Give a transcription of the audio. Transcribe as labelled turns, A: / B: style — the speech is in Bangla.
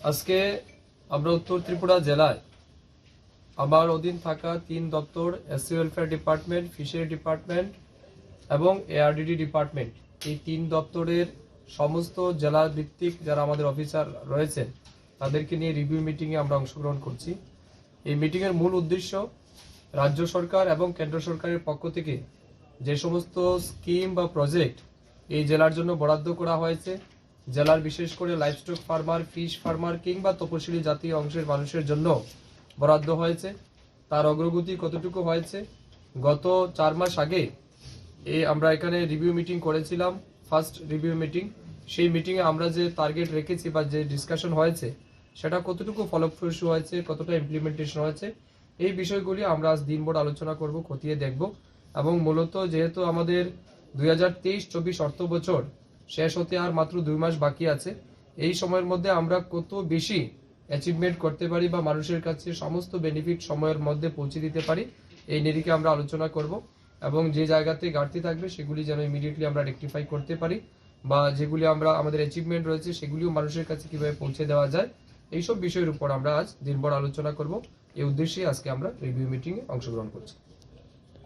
A: আজকে আমরা উত্তর ত্রিপুরা জেলায় আমার অধীন থাকা তিন দপ্তর SC welfare department fishery department এবং এআরডিডি ডিপার্টমেন্ট এই তিন দপ্তরের সমস্ত জেলা ভিত্তিক যারা আমাদের অফিসার রয়েছেন, তাদেরকে নিয়ে রিভিউ মিটিংয়ে আমরা অংশগ্রহণ করছি। এই মিটিংয়ের মূল উদ্দেশ্য রাজ্য সরকার এবং কেন্দ্র সরকারের পক্ষ থেকে যে সমস্ত স্কিম বা প্রজেক্ট এই জেলার জন্য বরাদ্দ করা হয়েছে জেলার বিশেষ করে লাইভস্টক ফার্মার, ফিশ ফার্মার কিংবা তপশিলি জাতীয় অংশের মানুষের জন্য বরাদ্দ হয়েছে। তার অগ্রগতি কতটুকু হয়েছে? গত চার মাস আগে এ আমরা এখানে রিভিউ মিটিং করেছিলাম ফার্স্ট রিভিউ মিটিং সেই মিটিংয়ে আমরা যে টার্গেট রেখেছি বা যে ডিসকাশন হয়েছে, সেটা কতটুকু ফলপ্রসূ হয়েছে, কতটা ইমপ্লিমেন্টেশন হয়েছে, এই বিষয়গুলি আমরা আজ দিনভর আলোচনা করব, খতিয়ে দেখব। এবং মূলত যেহেতু আমাদের দুই হাজার তেইশ চব্বিশ অর্থ বছর শেষ হতে আর মাত্র দুই মাস বাকি আছে। এই সময়ের মধ্যে আমরা কত বেশি অ্যাচিভমেন্ট করতে পারি বা মানুষের কাছে সমস্ত বেনিফিট সময়ের মধ্যে পৌঁছে দিতে পারি, এই নিরিখে আমরা আলোচনা করব এবং যে জায়গাতে ঘাটতি থাকবে সেগুলি যেন ইমিডিয়েটলি আমরা রেকটিফাই করতে পারি বা যেগুলি আমরা, আমাদের অ্যাচিভমেন্ট রয়েছে সেগুলিও মানুষের কাছে কীভাবে পৌঁছে দেওয়া যায়, এইসব বিষয়ের উপর আমরা আজ দিনভর আলোচনা করব। এই উদ্দেশ্যে আজকে আমরা রিভিউ মিটিংয়ে অংশগ্রহণ করছি।